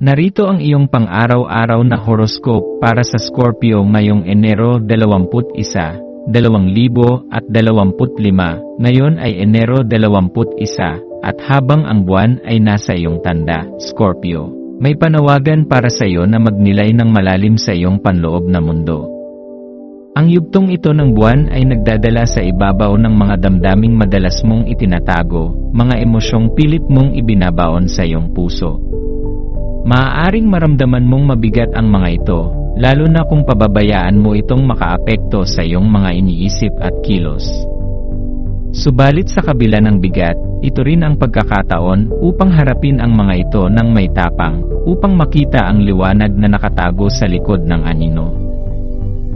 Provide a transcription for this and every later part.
Narito ang iyong pang-araw-araw na horoscope para sa Scorpio ngayong Enero 21, 2025. Ngayon ay Enero 21 at habang ang buwan ay nasa iyong tanda, Scorpio. May panawagan para sa iyo na magnilay ng malalim sa iyong panloob na mundo. Ang yugtong ito ng buwan ay nagdadala sa ibabaw ng mga damdaming madalas mong itinatago, mga emosyong pilit mong ibinabaon sa iyong puso. Maaaring maramdaman mong mabigat ang mga ito, lalo na kung pababayaan mo itong makaapekto sa iyong mga iniisip at kilos. Subalit sa kabila ng bigat, ito rin ang pagkakataon upang harapin ang mga ito ng may tapang, upang makita ang liwanag na nakatago sa likod ng anino.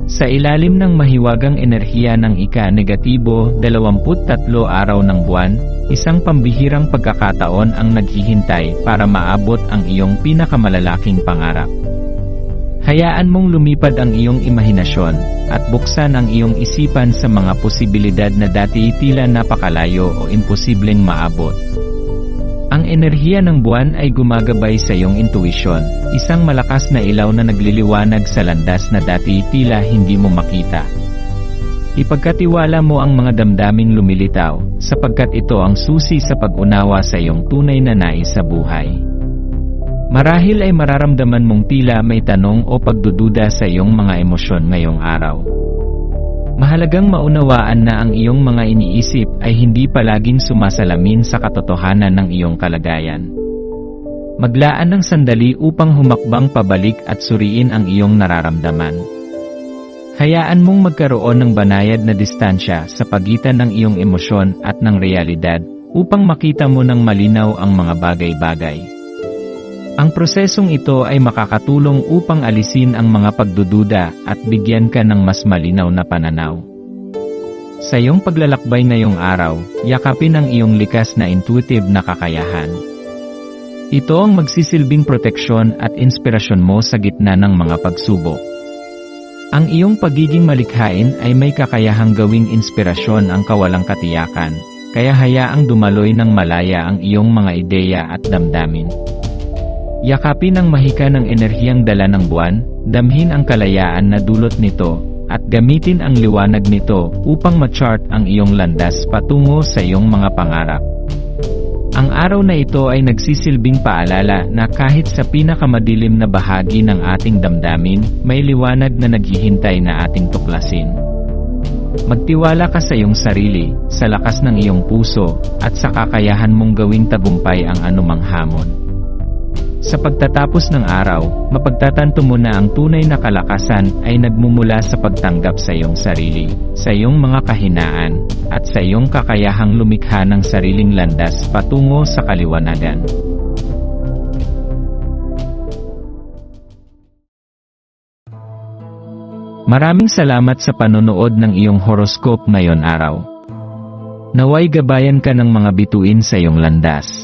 Sa ilalim ng mahiwagang enerhiya ng ika-negatibo 23 araw ng buwan, isang pambihirang pagkakataon ang naghihintay para maabot ang iyong pinakamalalaking pangarap. Hayaan mong lumipad ang iyong imahinasyon, at buksan ang iyong isipan sa mga posibilidad na dati tila napakalayo o imposibleng maabot. Ang enerhiya ng buwan ay gumagabay sa iyong intuisyon, isang malakas na ilaw na nagliliwanag sa landas na dati tila hindi mo makita. Ipagkatiwala mo ang mga damdaming lumilitaw, sapagkat ito ang susi sa pag-unawa sa iyong tunay na nais sa buhay. Marahil ay mararamdaman mong tila may tanong o pagdududa sa iyong mga emosyon ngayong araw. Mahalagang maunawaan na ang iyong mga iniisip ay hindi palaging sumasalamin sa katotohanan ng iyong kalagayan. Maglaan ng sandali upang humakbang pabalik at suriin ang iyong nararamdaman. Hayaan mong magkaroon ng banayad na distansya sa pagitan ng iyong emosyon at ng realidad upang makita mo ng malinaw ang mga bagay-bagay. Ang prosesong ito ay makakatulong upang alisin ang mga pagdududa at bigyan ka ng mas malinaw na pananaw. Sa iyong paglalakbay ngayong araw, yakapin ang iyong likas na intuitive na kakayahan. Ito ang magsisilbing proteksyon at inspirasyon mo sa gitna ng mga pagsubok. Ang iyong pagiging malikhain ay may kakayahang gawing inspirasyon ang kawalang katiyakan, kaya hayaang dumaloy ng malaya ang iyong mga ideya at damdamin. Yakapin ang mahika ng enerhiyang dala ng buwan, damhin ang kalayaan na dulot nito, at gamitin ang liwanag nito upang ma-chart ang iyong landas patungo sa iyong mga pangarap. Ang araw na ito ay nagsisilbing paalala na kahit sa pinakamadilim na bahagi ng ating damdamin, may liwanag na naghihintay na ating tuklasin. Magtiwala ka sa iyong sarili, sa lakas ng iyong puso, at sa kakayahan mong gawing tagumpay ang anumang hamon. Sa pagtatapos ng araw, mapagtatanto mo na ang tunay na kalakasan ay nagmumula sa pagtanggap sa iyong sarili, sa iyong mga kahinaan, at sa iyong kakayahang lumikha ng sariling landas patungo sa kaliwanagan. Maraming salamat sa panonood ng iyong horoscope ngayon araw. Naway gabayan ka ng mga bituin sa iyong landas.